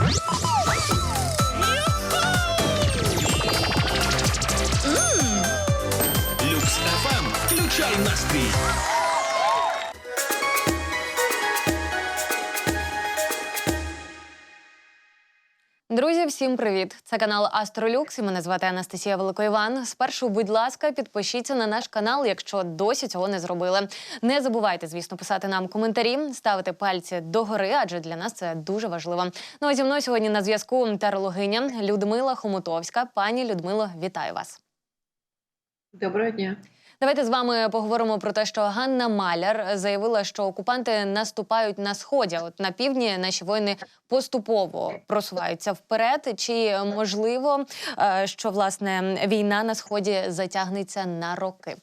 you Всім привіт! Це канал Астролюкс і мене звати Анастасія Великоїван. Спершу, будь ласка, підпишіться на наш канал, якщо досі цього не зробили. Не забувайте, звісно, писати нам коментарі, ставити пальці догори, адже для нас це дуже важливо. Ну а зі мною сьогодні на зв'язку тарологиня Людмила Хомутовська. Пані Людмило, вітаю вас. Доброго дня. Давайте з вами поговоримо про те, що Ганна Маляр заявила, що окупанти наступають на сході. От на півдні наші воїни поступово просуваються вперед. Чи можливо, е, що власне війна на сході затягнеться на роки?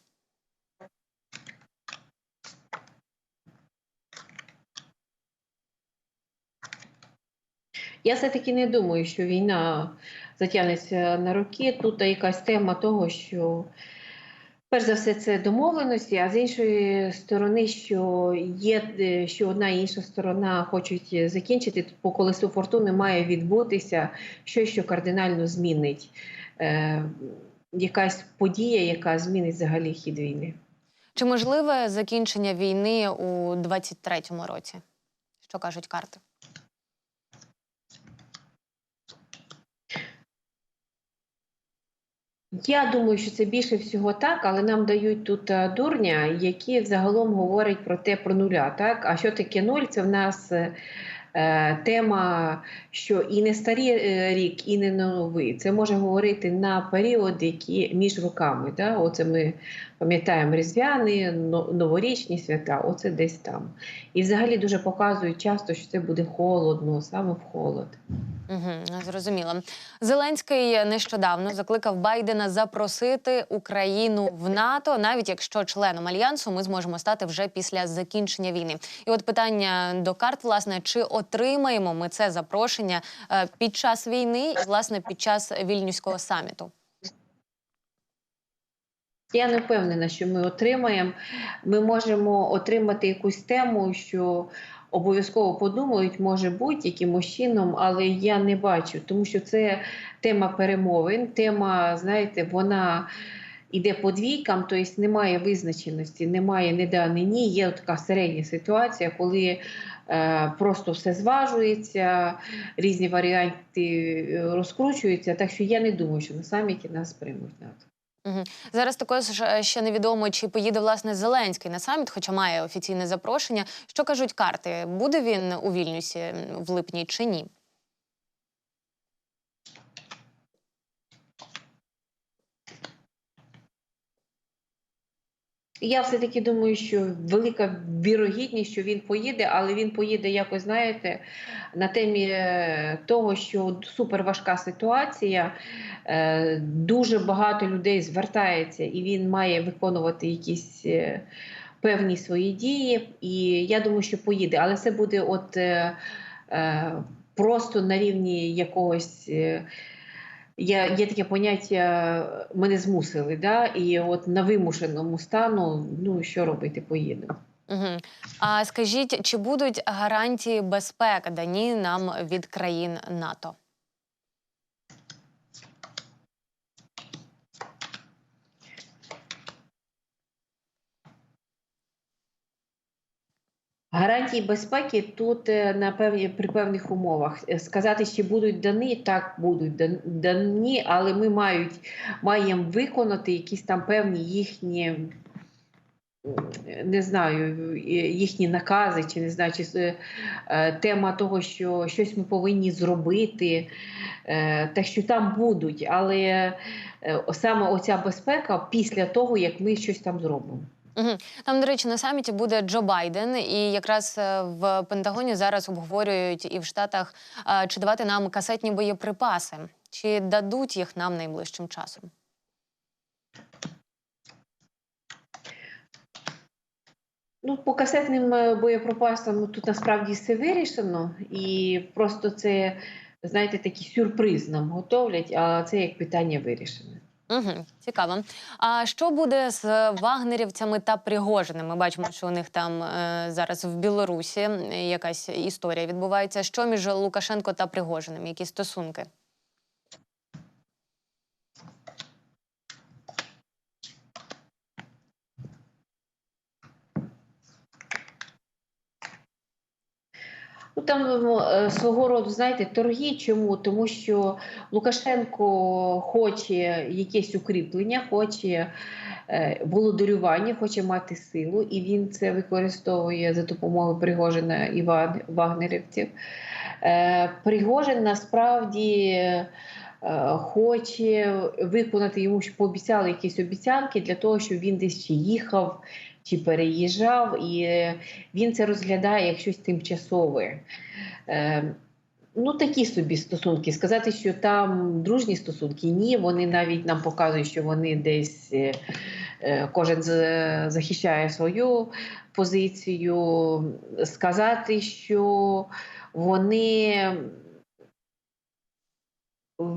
Я все-таки не думаю, що війна затягнеться на роки. Тут якась тема того, що перш за все це домовленості, а з іншої сторони, що є, е, що одна і інша сторона хочуть закінчити, по колесу фортуни має відбутися щось, що кардинально змінить. Е, якась подія, яка змінить взагалі хід війни. Чи можливе закінчення війни у 23-му році? Що кажуть карти? Я думаю, що це більше всього так, але нам дають тут е, дурня, які взагалом говорять про те про нуля. Так, а що таке нуль? Це в нас е, е, тема, що і не старий рік, і не новий. Це може говорити на період, які між роками. Да? Оце ми пам'ятаємо різдвяні, но- новорічні свята, оце десь там. І взагалі дуже показують часто, що це буде холодно, саме в холод. Угу, зрозуміло. Зеленський нещодавно закликав Байдена запросити Україну в НАТО, навіть якщо членом альянсу ми зможемо стати вже після закінчення війни. І от питання до карт, власне, чи отримаємо ми це запрошення е, під час війни, власне під час вільнюського саміту? Я не впевнена, що ми отримаємо. Ми можемо отримати якусь тему, що обов'язково подумають, може бути якимось чином, але я не бачу, тому що це тема перемовин, тема, знаєте, вона. Іде по двійкам, тобто немає визначеності, немає не да, не ні. Є така середня ситуація, коли е, просто все зважується, різні варіанти е, розкручуються. Так що я не думаю, що на саміті нас приймуть НАТО. Угу. Зараз також е, ще невідомо, чи поїде власне Зеленський на саміт, хоча має офіційне запрошення. Що кажуть карти? Буде він у Вільнюсі в липні чи ні? Я все-таки думаю, що велика вірогідність, що він поїде, але він поїде якось, знаєте, на темі е, того, що суперважка ситуація, е, дуже багато людей звертається, і він має виконувати якісь е, певні свої дії. І я думаю, що поїде, але це буде от просто на рівні якогось. Я, є таке поняття мене змусили, да? і от на вимушеному стану, ну що робити, поїду. Угу. А скажіть, чи будуть гарантії безпеки дані нам від країн НАТО? Гарантії безпеки тут е, на певні при певних умовах. Е, Сказати, чи будуть дані, так будуть дані, але ми мають, маємо виконати якісь там певні їхні. Не знаю, е, їхні накази, чи не знаю, чи тема того, що щось ми повинні зробити, е, так що там будуть, але саме оця безпека після того, як ми щось там зробимо. Угу. Там, до речі, на саміті буде Джо Байден, і якраз е, в Пентагоні зараз обговорюють і в Штатах, е, чи давати нам касетні боєприпаси, чи дадуть їх нам найближчим часом. Ну, по касетним е, боєприпасам тут насправді все вирішено, і просто це, знаєте, такий сюрприз нам готовлять, а це як питання вирішене. Угу, цікаво. А що буде з вагнерівцями та Пригожиним? Ми бачимо, що у них там е, зараз в Білорусі е, якась історія відбувається. Що між Лукашенко та Пригожиним? Які стосунки? Ну там е, свого роду, знаєте, торги. Чому? Тому що Лукашенко хоче якесь укріплення, хоче е, володарювання, хоче мати силу, і він це використовує за допомогою Пригожина і вагнерівців. Е, Пригожин насправді. Хоче виконати йому, що пообіцяли якісь обіцянки для того, щоб він десь їхав, чи переїжджав, і він це розглядає як щось тимчасове. Е, Ну, такі собі стосунки. Сказати, що там дружні стосунки, ні. Вони навіть нам показують, що вони десь е, е, кожен захищає свою позицію. Сказати, що вони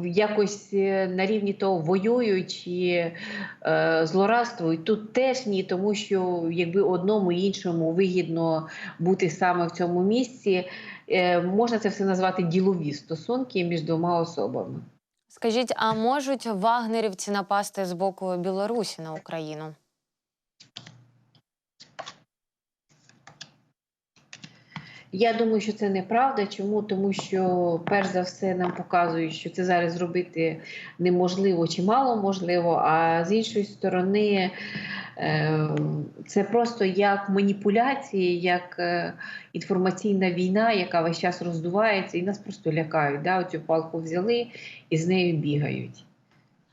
якось е, на рівні того воюють чи е, злорадствують. Тут теж ні, тому що якби одному і іншому вигідно бути саме в цьому місці, е, можна це все назвати ділові стосунки між двома особами. Скажіть, а можуть вагнерівці напасти з боку Білорусі на Україну? Я думаю, що це неправда. Чому? Тому що, перш за все, нам показують, що це зараз зробити неможливо чи мало можливо. А з іншої сторони, е, це просто як маніпуляції, як е, інформаційна війна, яка весь час роздувається, і нас просто лякають. Да? Оцю палку взяли і з нею бігають.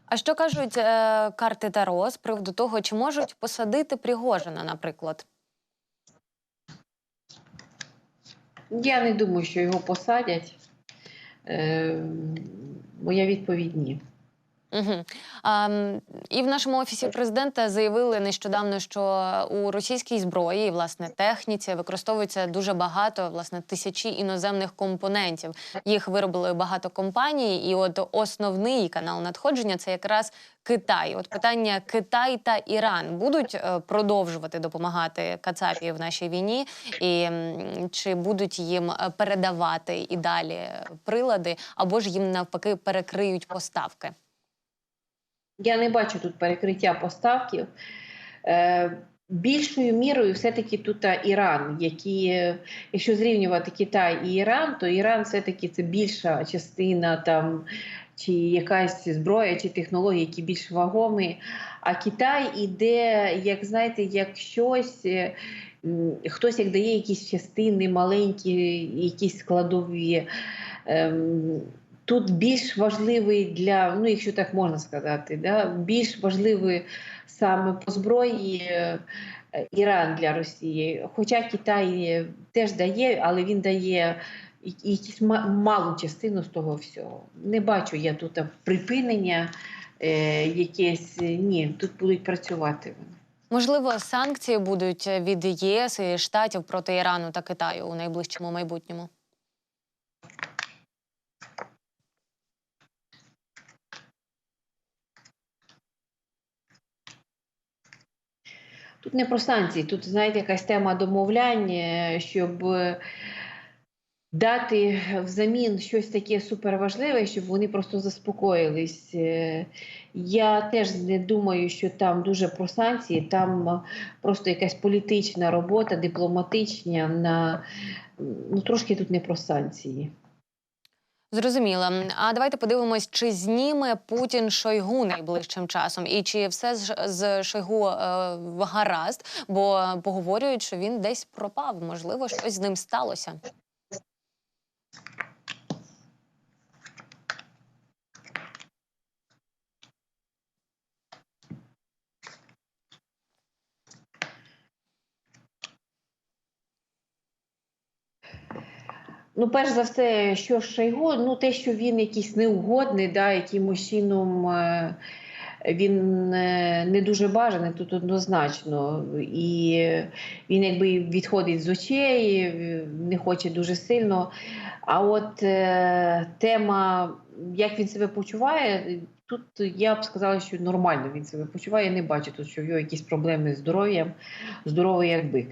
А що кажуть е, карти Таро з приводу того, чи можуть посадити Пригожина, наприклад? Я не думаю, що його посадять. Е, моя відповідь ні. Угу. А, і в нашому офісі президента заявили нещодавно, що у російській зброї власне техніці використовується дуже багато, власне, тисячі іноземних компонентів. Їх виробили багато компаній, і от основний канал надходження це якраз Китай. От питання Китай та Іран будуть е, продовжувати допомагати Кацапі в нашій війні, і чи будуть їм е, передавати і далі прилади, або ж їм навпаки перекриють поставки. Я не бачу тут перекриття поставків. Е, більшою мірою все-таки тут Іран, які, якщо зрівнювати Китай і Іран, то Іран все-таки це більша частина там, чи якась зброя, чи технології, які більш вагомі. А Китай іде, як знаєте, як щось. е, Хтось як дає якісь частини маленькі, якісь складові. Ем, Тут більш важливий для, ну якщо так можна сказати, да, більш важливий саме по зброї е, Іран для Росії. Хоча Китай е, теж дає, але він дає якусь малу частину з того всього. Не бачу я тут припинення е, якесь. Ні, тут будуть працювати вони. Можливо, санкції будуть від ЄС і штатів проти Ірану та Китаю у найближчому майбутньому. Тут не про санкції, тут, знаєте, якась тема домовлянь, е, щоб е, дати взамін щось таке суперважливе, щоб вони просто заспокоїлись. Е, Я теж не думаю, що там дуже про санкції, там е, просто якась політична робота, дипломатична, на, ну, трошки тут не про санкції. Зрозуміло. А давайте подивимось, чи зніме Путін Шойгу найближчим часом, і чи все з, Шойгу е, гаразд, бо поговорюють, що він десь пропав. Можливо, щось з ним сталося. Ну, перш за все, що ж Шойгу, ну те, що він якийсь неугодний, да, якимось чином е, він е, не дуже бажаний тут однозначно. І він якби відходить з очей, не хоче дуже сильно. А от е, тема, як він себе почуває, тут я б сказала, що нормально він себе почуває. Я не бачу тут, що в нього якісь проблеми з здоров'ям, здоровий як бик.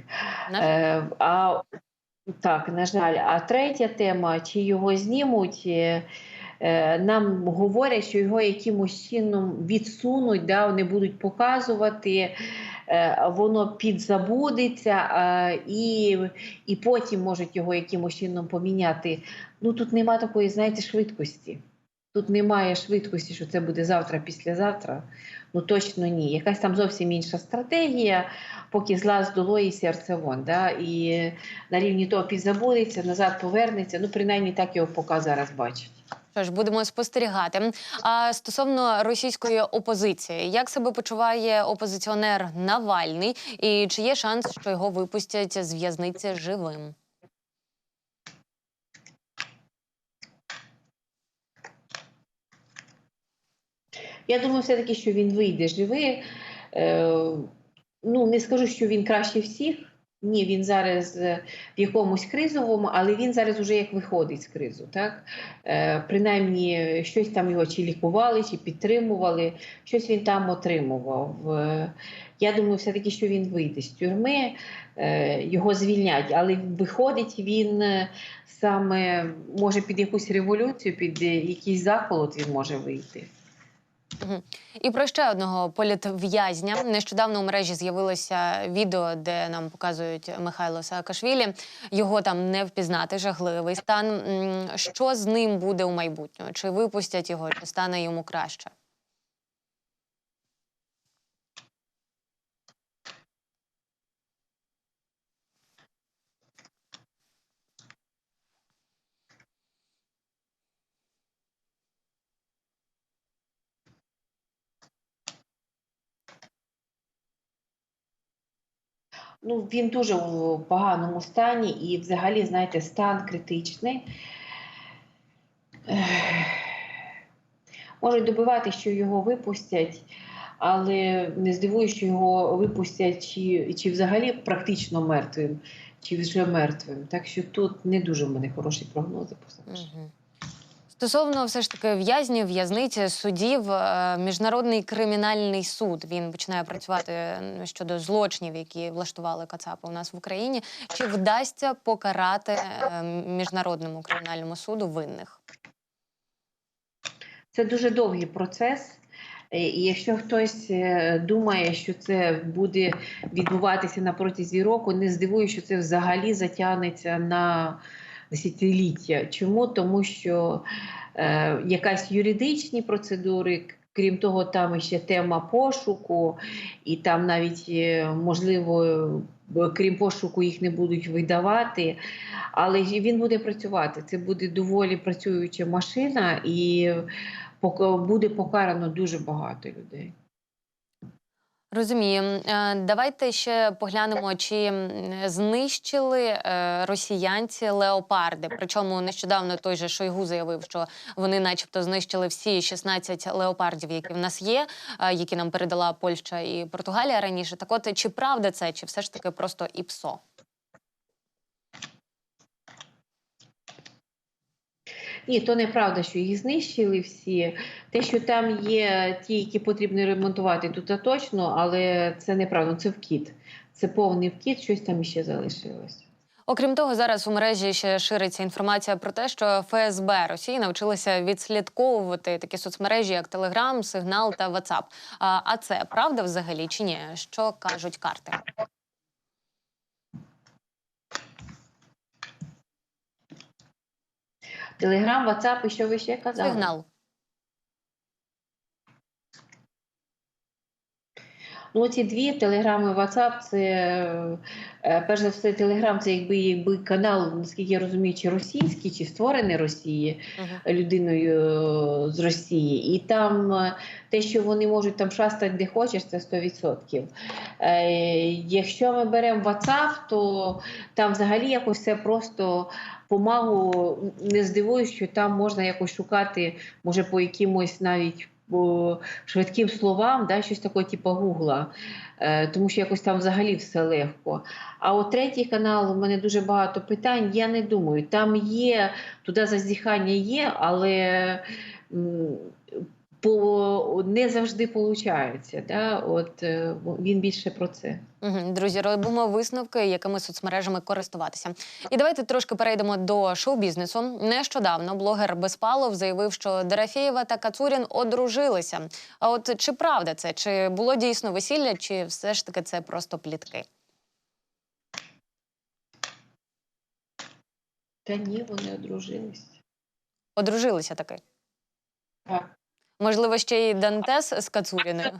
А, так, на жаль. А третя тема, чи його знімуть, е, е, нам говорять, що його якимось чином відсунуть, да, вони будуть показувати, е, воно підзабудеться, і, і потім можуть його якимось чином поміняти. Ну тут нема такої, знаєте, швидкості. Тут немає швидкості, що це буде завтра, післязавтра. Ну точно ні. Якась там зовсім інша стратегія, поки зла здолої серце вон. Да? І на рівні того підзабудеться, назад повернеться. Ну, принаймні так його поки зараз бачать. Що ж, будемо спостерігати. А стосовно російської опозиції, як себе почуває опозиціонер Навальний, і чи є шанс, що його випустять з в'язниці живим? Я думаю, все-таки, що він вийде живий. Е, ну, не скажу, що він краще всіх. Ні, він зараз е, в якомусь кризовому, але він зараз уже як виходить з кризу. Так? Е, принаймні, щось там його чи лікували, чи підтримували, щось він там отримував. Е, я думаю, все-таки, що він вийде з тюрми, е, його звільнять, але виходить він е, саме може під якусь революцію, під якийсь заколот він може вийти. І про ще одного політв'язня. Нещодавно у мережі з'явилося відео, де нам показують Михайло Саакашвілі. Його там не впізнати, жахливий стан. Що з ним буде у майбутньому? Чи випустять його, чи стане йому краще? Ну, він дуже в поганому стані і взагалі, знаєте, стан критичний. Можуть добивати, що його випустять, але не здивуюсь, що його випустять чи, чи взагалі практично мертвим, чи вже мертвим. Так що тут не дуже в мене хороші прогнози поставиш. Стосовно все ж таки в'язнів, в'язниці, судів, е, міжнародний кримінальний суд він починає працювати щодо злочинів, які влаштували Кацапи у нас в Україні. Чи вдасться покарати е, міжнародному кримінальному суду винних? Це дуже довгий процес. Е, І якщо хтось думає, що це буде відбуватися на протязі року, не здивуюсь, що це взагалі затягнеться на десятиліття. Чому? Тому що е, якась юридичні процедури, крім того, там ще тема пошуку, і там навіть е, можливо, крім пошуку, їх не будуть видавати. Але він буде працювати. Це буде доволі працююча машина, і буде покарано дуже багато людей. Розумію. Е, Давайте ще поглянемо, чи знищили е, росіянці леопарди. Причому нещодавно той же Шойгу заявив, що вони, начебто, знищили всі 16 леопардів, які в нас є, е, які нам передала Польща і Португалія раніше. Так, от чи правда це, чи все ж таки просто ІПСО? Ні, то неправда, що їх знищили всі. Те, що там є ті, які потрібно ремонтувати, то точно, але це неправда, це вкіт. Це повний вкіт, щось там іще залишилось. Окрім того, зараз у мережі ще шириться інформація про те, що ФСБ Росії навчилися відслідковувати такі соцмережі, як Телеграм, Сигнал та Ватсап. А це правда взагалі чи ні? Що кажуть карти? Телеграм, Ватсап і що ви ще казали? Сигнал. Ну, ці дві Телеграм і Ватсап, це е, перш за все, Телеграм це якби, якби канал, наскільки я розумію, чи російський, чи створений Росії Угу. людиною е, з Росії. І там е, те, що вони можуть там шастати де хочеш, це 100%. Е, якщо ми беремо WhatsApp, то там взагалі якось все просто помагу. Не здивуюсь, що там можна якось шукати, може, по якимось навіть швидким словам, да, щось таке, типу Гугла, е, тому що якось там взагалі все легко. А от третій канал, у мене дуже багато питань. Я не думаю, там є туди зазіхання є, але по не завжди виходить. Да? От е, він більше про це. Друзі, робимо висновки, якими соцмережами користуватися. І давайте трошки перейдемо до шоу-бізнесу. Нещодавно блогер Безпалов заявив, що Дорофєєва та Кацурін одружилися. А от чи правда це? Чи було дійсно весілля, чи все ж таки це просто плітки? Та ні, вони одружились. Одружилися таки. Так. Можливо, ще й Дантес з Кацуріною.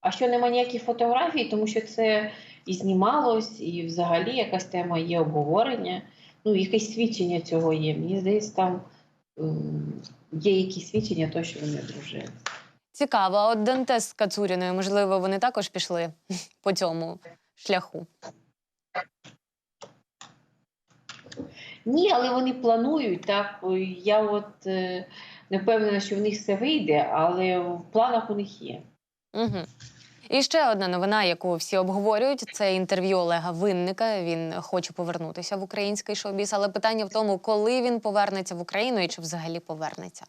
А що нема ніяких фотографій, тому що це і знімалось, і взагалі якась тема є обговорення. Ну, якесь свідчення цього є. Мені здається, там ем, є якісь свідчення, то, що вони дружили. Цікаво, а от Дантес з Кацуріною, можливо, вони також пішли по цьому шляху. Ні, але вони планують, так. Я от е, не впевнена, що в них все вийде, але в планах у них є. Угу. І ще одна новина, яку всі обговорюють, це інтерв'ю Олега Винника. Він хоче повернутися в український шоу-біз, але питання в тому, коли він повернеться в Україну і чи взагалі повернеться.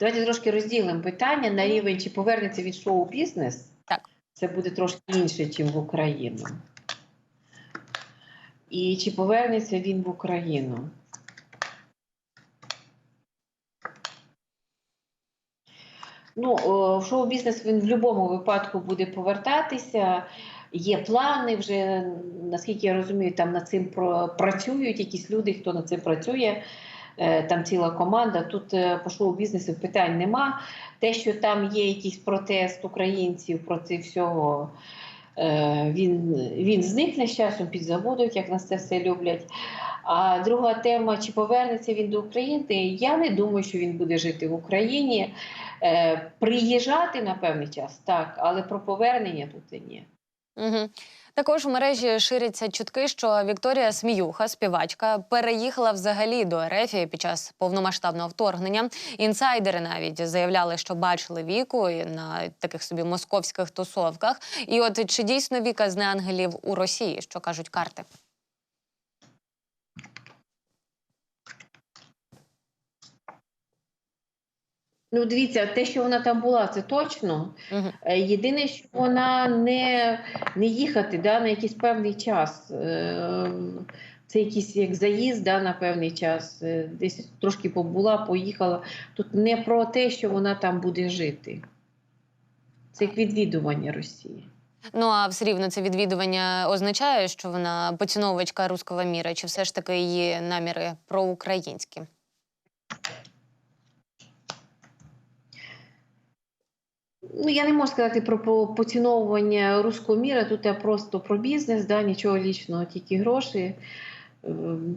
Давайте трошки розділимо питання на рівень, чи повернеться від шоу-бізнес. Так. Це буде трошки інше, ніж в Україну. І чи повернеться він в Україну? Ну, в шоу-бізнес він в будь-якому випадку буде повертатися. Є плани вже, наскільки я розумію, там над цим працюють якісь люди, хто над цим працює. Е, Там ціла команда. Тут е, по шоу-бізнесу питань нема. Те, що там є якийсь протест українців проти всього, е, він, він зникне з часом, підзабудуть, як нас це все люблять. А друга тема: чи повернеться він до України? Я не думаю, що він буде жити в Україні. Е, Приїжджати на певний час, так, але про повернення тут і ні. Угу. Також у мережі ширяться чутки, що Вікторія Сміюха, співачка, переїхала взагалі до РФ під час повномасштабного вторгнення. Інсайдери навіть заявляли, що бачили віку на таких собі московських тусовках. І от чи дійсно Віка з неангелів у Росії, що кажуть карти? Ну, дивіться, те, що вона там була, це точно. Угу. Е, Єдине, що вона не, не їхати да, на якийсь певний час. Е, Це якийсь як заїзд да, на певний час. Е, Десь трошки побула, поїхала. Тут не про те, що вона там буде жити. Це як відвідування Росії. Ну а все рівно це відвідування означає, що вона поціновувачка руського міра, чи все ж таки її наміри проукраїнські? Ну, я не можу сказати про поціновування руського міра. Тут я просто про бізнес, да, нічого лічного, тільки гроші. Е,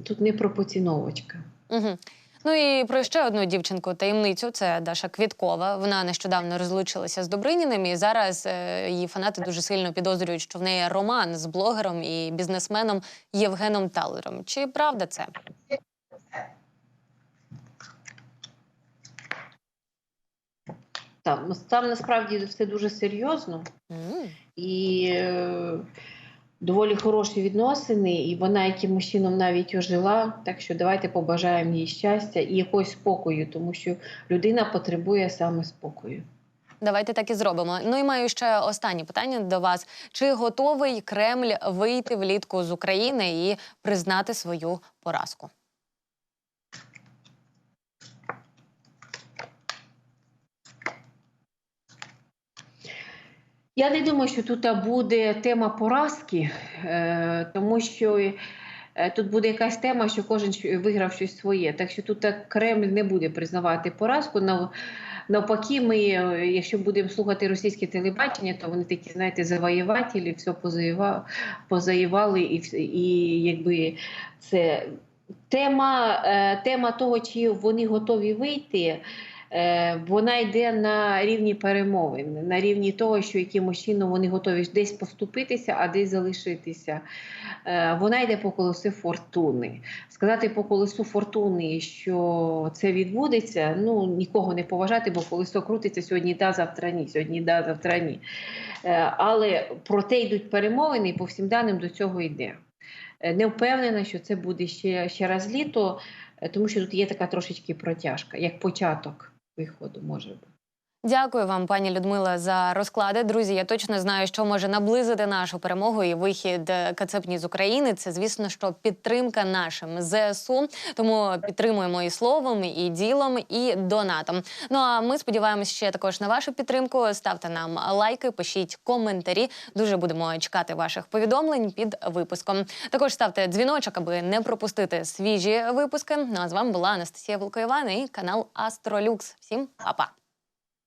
Тут не про поціновочка. Угу. Ну і про ще одну дівчинку таємницю це Даша Квіткова. Вона нещодавно розлучилася з Добриніним, і зараз е, її фанати дуже сильно підозрюють, що в неї роман з блогером і бізнесменом Євгеном Талером. Чи правда це? Там, там насправді все дуже серйозно. І е, доволі хороші відносини, і вона якимось чином навіть ожила. Так що давайте побажаємо їй щастя і якогось спокою, тому що людина потребує саме спокою. Давайте так і зробимо. Ну і маю ще останнє питання до вас: чи готовий Кремль вийти влітку з України і признати свою поразку? Я не думаю, що тут буде тема поразки, е, тому що е, тут буде якась тема, що кожен виграв щось своє. Так що тут Кремль не буде признавати поразку. Навпаки, ми, е, якщо будемо слухати російське телебачення, то вони такі, знаєте, завоювателі, все позаєвали, і, і якби це тема, тема того, чи вони готові вийти. Е, вона йде на рівні перемовин, на рівні того, що якимось чином вони готові десь поступитися, а десь залишитися. Е, Вона йде по колесу фортуни. Сказати по колесу фортуни, що це відбудеться, ну нікого не поважати, бо колесо крутиться сьогодні да, завтра ні, сьогодні да, завтра ні. Е, Але проте йдуть перемовини, і по всім даним до цього йде. Не впевнена, що це буде ще, ще раз літо, тому що тут є така трошечки протяжка, як початок виходу може бути. Дякую вам, пані Людмила, за розклади. Друзі, я точно знаю, що може наблизити нашу перемогу і вихід е, Кацепні з України. Це, звісно, що підтримка нашим ЗСУ. Тому підтримуємо і словом, і ділом, і донатом. Ну а ми сподіваємось ще також на вашу підтримку. Ставте нам лайки, пишіть коментарі. Дуже будемо чекати ваших повідомлень під випуском. Також ставте дзвіночок, аби не пропустити свіжі випуски. Ну а з вами була Анастасія Волкоєван і канал Астролюкс. Всім па-па!